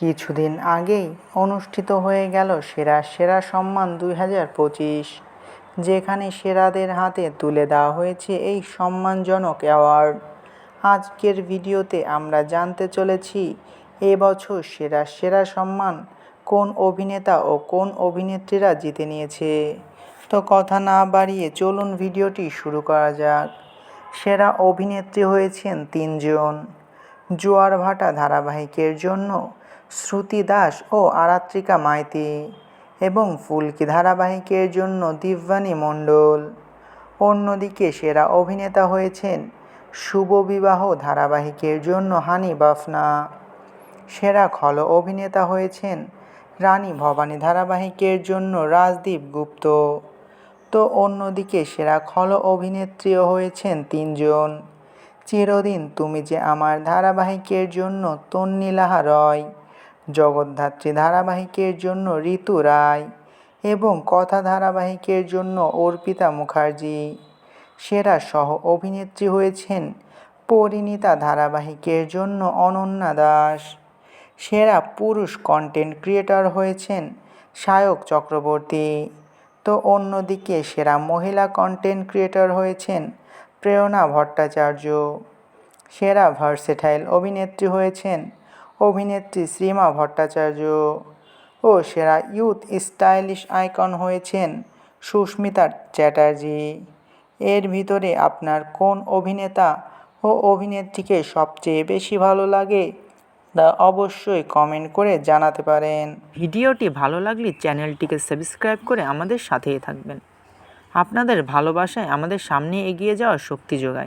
কিছুদিন আগেই অনুষ্ঠিত হয়ে গেল সেরা সেরা সম্মান দুই হাজার পঁচিশ, যেখানে সেরাদের হাতে তুলে দেওয়া হয়েছে এই সম্মানজনক অ্যাওয়ার্ড। আজকের ভিডিওতে আমরা জানতে চলেছি এবছর সেরা সেরা সম্মান কোন অভিনেতা ও কোন অভিনেত্রীরা জিতে নিয়েছে। তো কথা না বাড়িয়ে চলুন ভিডিওটি শুরু করা যাক। সেরা অভিনেত্রী হয়েছেন তিনজন। জোয়ার ভাটা ধারাবাহিকের জন্য শ্রুতি দাস ও আরাত্রিকা মাইতি এবং ফুলকি ধারাবাহিকের জন্য দিব্যানী মণ্ডল। অন্যদিকে সেরা অভিনেতা হয়েছেন শুভ বিবাহ ধারাবাহিকের জন্য হানি বাফনা। সেরা খল অভিনেতা হয়েছেন রানী ভবানী ধারাবাহিকের জন্য রাজদীপ গুপ্ত। তো অন্যদিকে সেরা খল অভিনেত্রীও হয়েছেন তিনজন। চিরদিন তুমি যে আমার ধারাবাহিকের জন্য তন্নিলাহা রয়। জগদ্ধাত্রী ধারাবাহিকের জন্য ঋতু রায় এবং কথা ধারাবাহিকের জন্য অর্পিতা মুখার্জি। সেরা সহ অভিনেত্রী হয়েছেন পরিণীতা ধারাবাহিকের জন্য অনন্যা দাস। সেরা পুরুষ কন্টেন্ট ক্রিয়েটর হয়েছেন সায়ক চক্রবর্তী। তো অন্যদিকে সেরা মহিলা কন্টেন্ট ক্রিয়েটর হয়েছেন প্রেরণা ভট্টাচার্য। সেরা ভার্সেটাইল অভিনেত্রী হয়েছেন অভিনেত্রী শ্রীমা ভট্টাচার্য ও সেরা ইউথ স্টাইলিশ আইকন হয়েছেন সুস্মিতা চ্যাটার্জি। এর ভিতরে আপনার কোন অভিনেতা ও অভিনেত্রীকে সবচেয়ে বেশি ভালো লাগে তা অবশ্যই কমেন্ট করে জানাতে পারেন। ভিডিওটি ভালো লাগলে চ্যানেলটিকে সাবস্ক্রাইব করে আমাদের সাথেই থাকবেন। আপনাদের ভালোবাসায় আমাদের সামনে এগিয়ে যাওয়ার শক্তি যোগায়।